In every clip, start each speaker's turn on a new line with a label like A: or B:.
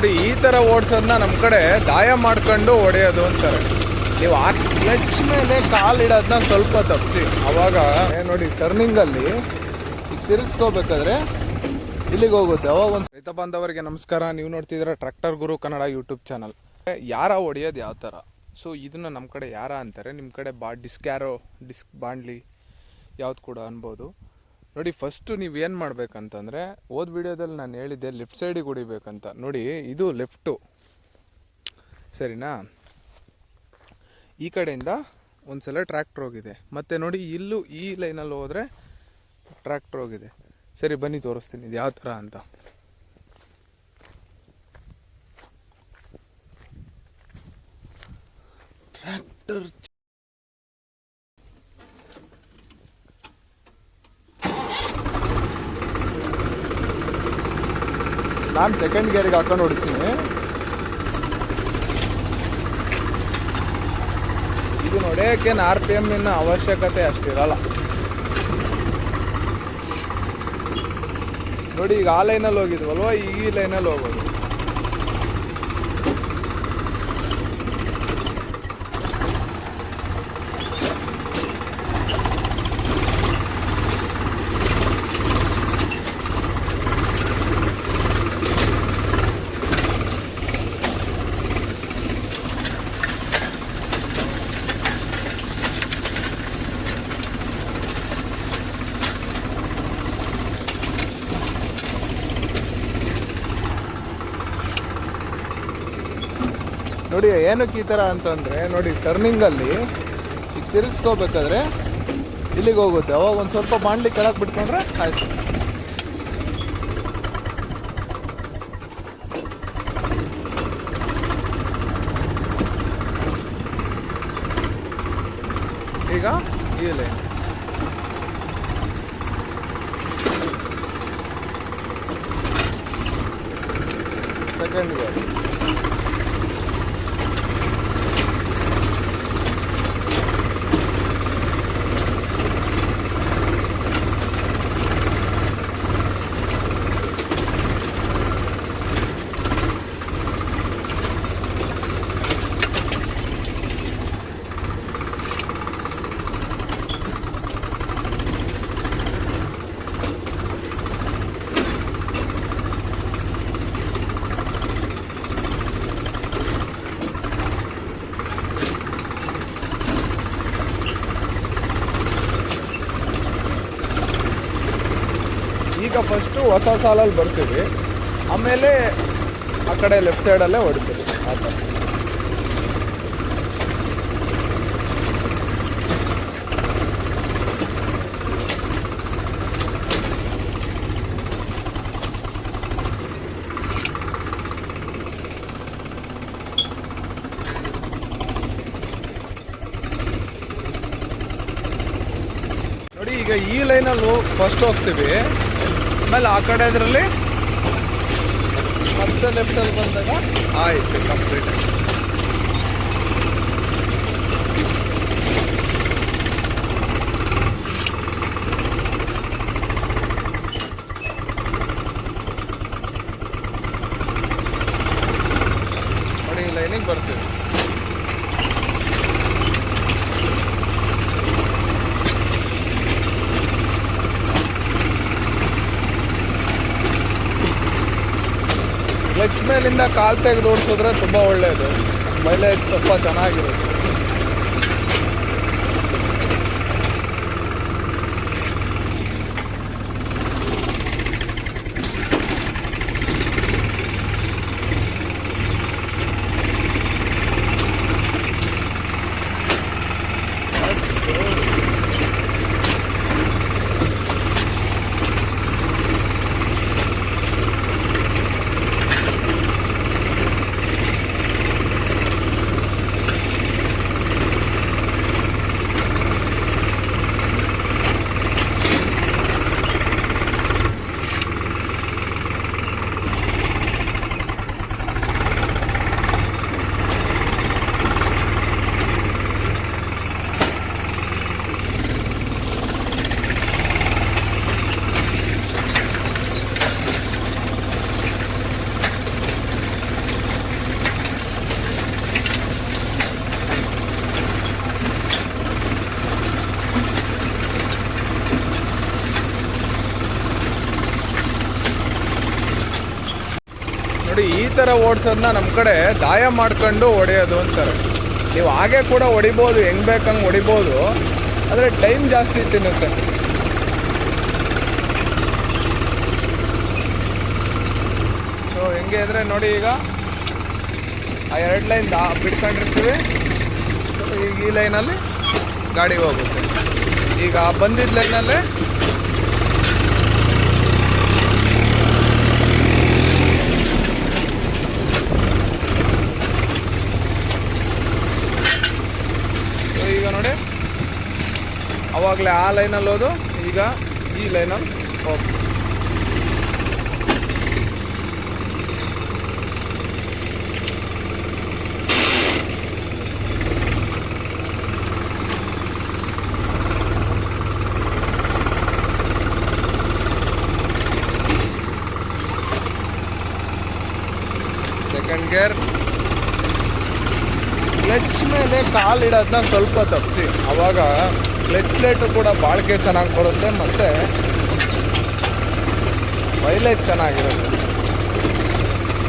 A: ನೋಡಿ, ಈ ಥರ ಓಡಿಸೋದನ್ನ ನಮ್ಮ ಕಡೆ ದಾಯ ಮಾಡ್ಕೊಂಡು ಹೊಡೆಯೋದು ಅಂತಾರೆ. ನೀವು ಆ ಕ್ಲಚ್ ಮೇಲೆ ಕಾಲು ಇಡೋದನ್ನ ಸ್ವಲ್ಪ ತಪ್ಪಿಸಿ. ಅವಾಗ ನೋಡಿ ಟರ್ನಿಂಗಲ್ಲಿ ತಿರುಗಿಸ್ಕೋಬೇಕಾದ್ರೆ ಇಲ್ಲಿಗೆ ಹೋಗುತ್ತೆ. ಅವಾಗ ಒಂದು ರೈತ ಬಾಂಧವರಿಗೆ ನಮಸ್ಕಾರ. ನೀವು ನೋಡ್ತಿದ್ರೆ tractor Guru Kannada YouTube channel. ಯಾರ ಹೊಡೆಯೋದು ಯಾವ ಥರ ಸೊ, ಇದನ್ನ ನಮ್ಮ ಕಡೆ ಯಾರ ಅಂತಾರೆ? ನಿಮ್ಮ ಕಡೆ ಬಾ ಡಿಸ್ಕ್ಯಾರೋ ಡಿಸ್ಕ್ ಬಾಂಡ್ಲಿ ಯಾವ್ದು ಕೂಡ ಅನ್ಬೋದು. ನೋಡಿ ಫಸ್ಟು ನೀವು ಏನು ಮಾಡಬೇಕಂತಂದರೆ ಓದ್ ವಿಡಿಯೋದಲ್ಲಿ ನಾನು ಹೇಳಿದ್ದೆ ಲೆಫ್ಟ್ ಸೈಡಿಗೆ ಹೊಡಿಬೇಕಂತ. ನೋಡಿ, ಇದು ಲೆಫ್ಟು. ಸರಿನಾ? ಈ ಕಡೆಯಿಂದ ಒಂದು ಸಲ ಟ್ರ್ಯಾಕ್ಟ್ರ್ ಹೋಗಿದೆ. ಮತ್ತು ನೋಡಿ, ಇಲ್ಲೂ ಈ ಲೈನಲ್ಲಿ ಹೋದರೆ ಟ್ರ್ಯಾಕ್ಟ್ರ್ ಹೋಗಿದೆ. ಸರಿ, ಬನ್ನಿ, ತೋರಿಸ್ತೀನಿ. ಇದು ಯಾವ ಥರ ಅಂತ. ಟ್ರ್ಯಾಕ್ಟರ್ ನಾನು ಸೆಕೆಂಡ್ ಗೇರಿಗೆ ಹಾಕೊಂಡು ಹೊಡಿತೀನಿ. ಇದು ನೋಡೋಕ್ಕೇನು ಆರ್ ಪಿ ಎಮ್ಮಿನ ಅವಶ್ಯಕತೆ ಅಷ್ಟಿರಲ್ಲ. ನೋಡಿ, ಈಗ ಆ ಲೈನಲ್ಲಿ ಹೋಗಿದ್ವಲ್ವ? ಈ ಲೈನಲ್ಲಿ ಹೋಗೋದು. ನೋಡಿ, ಏನಕ್ಕೆ ಈ ಥರ ಅಂತಂದರೆ, ನೋಡಿ ಟರ್ನಿಂಗಲ್ಲಿ ಈಗ ತಿರುಗಿಸ್ಕೋಬೇಕಾದ್ರೆ ಇಲ್ಲಿಗೆ ಹೋಗುತ್ತೆ. ಅವಾಗ ಒಂದು ಸ್ವಲ್ಪ ಬಾಂಡ್ಲಿ ಕೆಳಗೆ ಬಿಟ್ಕೊಂಡ್ರೆ ಆಯಿತು. ಈಗ ಈ ಲೈನ್ ಸೆಕೆಂಡ್ ಗೇರ್ ಈಗ ಫಸ್ಟು ಹೊಸ ಸಾಲಲ್ಲಿ ಬರ್ತೀವಿ. ಆಮೇಲೆ ಆ ಕಡೆ ಲೆಫ್ಟ್ ಸೈಡಲ್ಲೇ ಹೊಡಿತೀವಿ. ಆ ಥರ. ನೋಡಿ, ಈಗ ಈ ಲೈನಲ್ಲೂ ಫಸ್ಟ್ ಹೋಗ್ತೀವಿ. ಆಮೇಲೆ ಆ ಕಡೆ ಇದರಲ್ಲಿ ಮತ್ತೆ ಲೆಫ್ಟಲ್ಲಿ ಬಂದಾಗ ಆಯ್ತು ಕಂಪ್ಲೀಟ್ ನೋಡಿ ಈ ಲೈನಿಗೆ ಬರ್ತೀವಿ ಕಾಲು ಕಾಲ್ ತೆಗೆದು ಓಡಿಸಿದ್ರೆ ತುಂಬ ಒಳ್ಳೆಯದು. ಮೈಲೇಜ್ ಸ್ವಲ್ಪ ಚೆನ್ನಾಗಿರುತ್ತೆ. ಥರ ಓಡಿಸೋದನ್ನ ನಮ್ಮ ಕಡೆ ದಾಯ ಮಾಡ್ಕೊಂಡು ಹೊಡೆಯೋದು ಅಂತಾರೆ. ನೀವು ಹಾಗೆ ಕೂಡ ಹೊಡಿಬೋದು, ಹೆಂಗೆ ಬೇಕಂಗೆ ಹೊಡಿಬೋದು, ಆದರೆ ಟೈಮ್ ಜಾಸ್ತಿ ತಿನ್ನುತ್ತೆ. ಸೊ ಹೆಂಗೆ ಅಂದರೆ ನೋಡಿ ಈಗ, ಆ ಎರಡು ಲೈನ್ ದಾ ಬಿಡ್ಕೊಂಡಿರ್ತೀವಿ ಸೊ ಈಗ ಈ ಲೈನಲ್ಲಿ ಗಾಡಿ ಹೋಗುತ್ತೆ. ಈಗ ಬಂದಿದ್ದ ಲೈನಲ್ಲೇ ಸೊ ಈಗ ನೋಡಿ ಆ ಲೈನಲ್ಲಿ ಹೋದು. ಈಗ ಈ ಲೈನಲ್ಲಿ ಹೋಗ್ತೀವಿ ಸೆಕೆಂಡ್ ಗೇರ್ ಕ್ಲಚ್ ಮೇಲೆ ಕಾಲು ಇಡೋದನ್ನ ಸ್ವಲ್ಪ ತಪ್ಪಿಸಿ. ಅವಾಗ ಕ್ಲಚ್ ಪ್ಲೇಟು ಕೂಡ ಬಾಳಿಕೆ ಚೆನ್ನಾಗಿ ಬರುತ್ತೆ, ಮತ್ತು ಮೈಲೇಜ್ ಚೆನ್ನಾಗಿರುತ್ತೆ.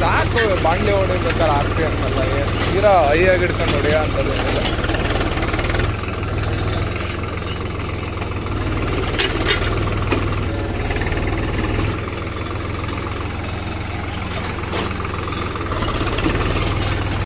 A: ಸಾಕು, ಬಾಂಡ್ಲಿ ಹೊಡಿಬೇಕಾದ್ರೆ ಆಗ್ತಿ ಅಂತಲ್ಲ ಏನು ತೀರಾ ಹೈಯಾಗಿ ಹಿಡ್ಕೊಂಡು ಹೊಡೆಯೋ ಅಂಥದ್ದು